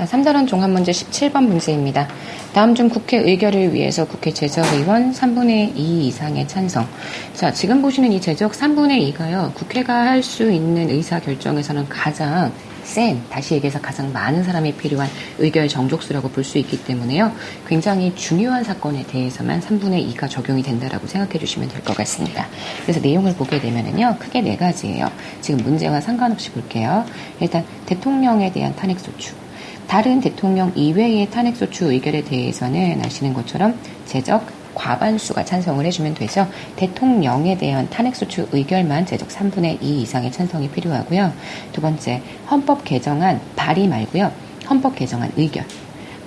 자, 3단원 종합문제 17번 문제입니다. 다음 중 국회 의결을 위해서 국회 제적의원 3분의 2 이상의 찬성. 자, 지금 보시는 이 제적 3분의 2가요. 국회가 할 수 있는 의사 결정에서는 가장 센, 다시 얘기해서 가장 많은 사람이 필요한 의결 정족수라고 볼 수 있기 때문에요. 굉장히 중요한 사건에 대해서만 3분의 2가 적용이 된다라고 생각해 주시면 될 것 같습니다. 그래서 내용을 보게 되면은요, 크게 네 가지예요. 지금 문제와 상관없이 볼게요. 일단 대통령에 대한 탄핵소추. 다른 대통령 이외의 탄핵소추 의결에 대해서는 아시는 것처럼 제적 과반수가 찬성을 해주면 되죠. 대통령에 대한 탄핵소추 의결만 제적 3분의 2 이상의 찬성이 필요하고요. 두 번째, 헌법 개정안 발의 말고요. 헌법 개정안 의결.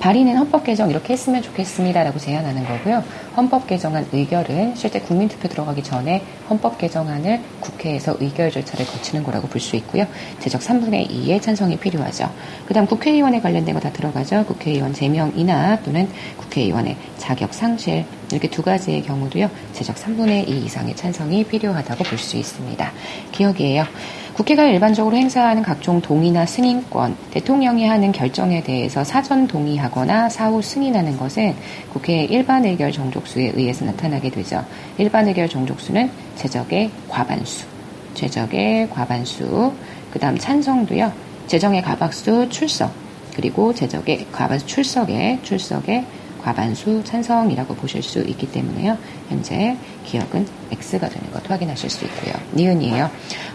발의는 헌법 개정 이렇게 했으면 좋겠습니다라고 제안하는 거고요. 헌법 개정안 의결은 실제 국민투표 들어가기 전에 헌법 개정안을 국회에서 의결 절차를 거치는 거라고 볼 수 있고요. 제적 3분의 2의 찬성이 필요하죠. 그다음 국회의원에 관련된 거 다 들어가죠. 국회의원 제명 인하 또는 국회의원의 자격 상실 이렇게 두 가지의 경우도요. 제적 3분의 2 이상의 찬성이 필요하다고 볼 수 있습니다. 기억이에요. 국회가 일반적으로 행사하는 각종 동의나 승인권, 대통령이 하는 결정에 대해서 사전 동의하거나 사후 승인하는 것은 국회의 일반 의결 정족수에 의해서 나타나게 되죠. 일반 의결 정족수는 제적의 과반수, 제적의 과반수, 그 다음 찬성도요. 재정의 과반수 출석, 그리고 제적의 과반수 출석의 출석의 과반수 찬성이라고 보실 수 있기 때문에요. 현재 기억은 X가 되는 것 확인하실 수 있고요. 니은이에요.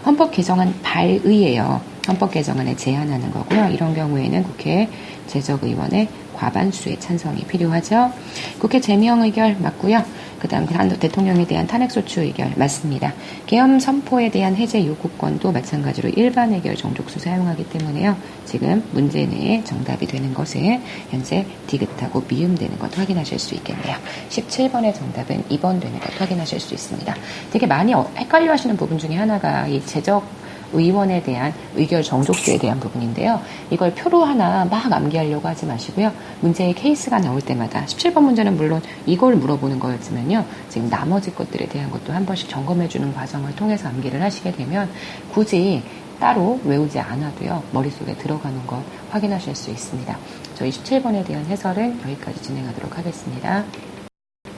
헌법 개정안 발의예요. 헌법 개정안에 제안하는 거고요. 이런 경우에는 국회 제적의원의 과반수의 찬성이 필요하죠. 국회 제명 의결 맞고요. 그 다음 대통령에 대한 탄핵소추 의결 맞습니다. 계엄 선포에 대한 해제 요구권도 마찬가지로 일반 의결 정족수 사용하기 때문에요. 지금 문제 내에 정답이 되는 것은 현재 디귿하고 미음되는 것 확인하실 수 있겠네요. 17번의 정답은 2번 되는 것 확인하실 수 있습니다. 되게 많이 어, 헷갈려 하시는 부분 중에 하나가 이 제적 의원에 대한 의결 정족수에 대한 부분인데요. 이걸 표로 하나 막 암기하려고 하지 마시고요. 문제의 케이스가 나올 때마다 17번 문제는 물론 이걸 물어보는 거였지만요. 지금 나머지 것들에 대한 것도 한 번씩 점검해 주는 과정을 통해서 암기를 하시게 되면 굳이 따로 외우지 않아도요. 머릿속에 들어가는 걸 확인하실 수 있습니다. 저희 17번에 대한 해설은 여기까지 진행하도록 하겠습니다.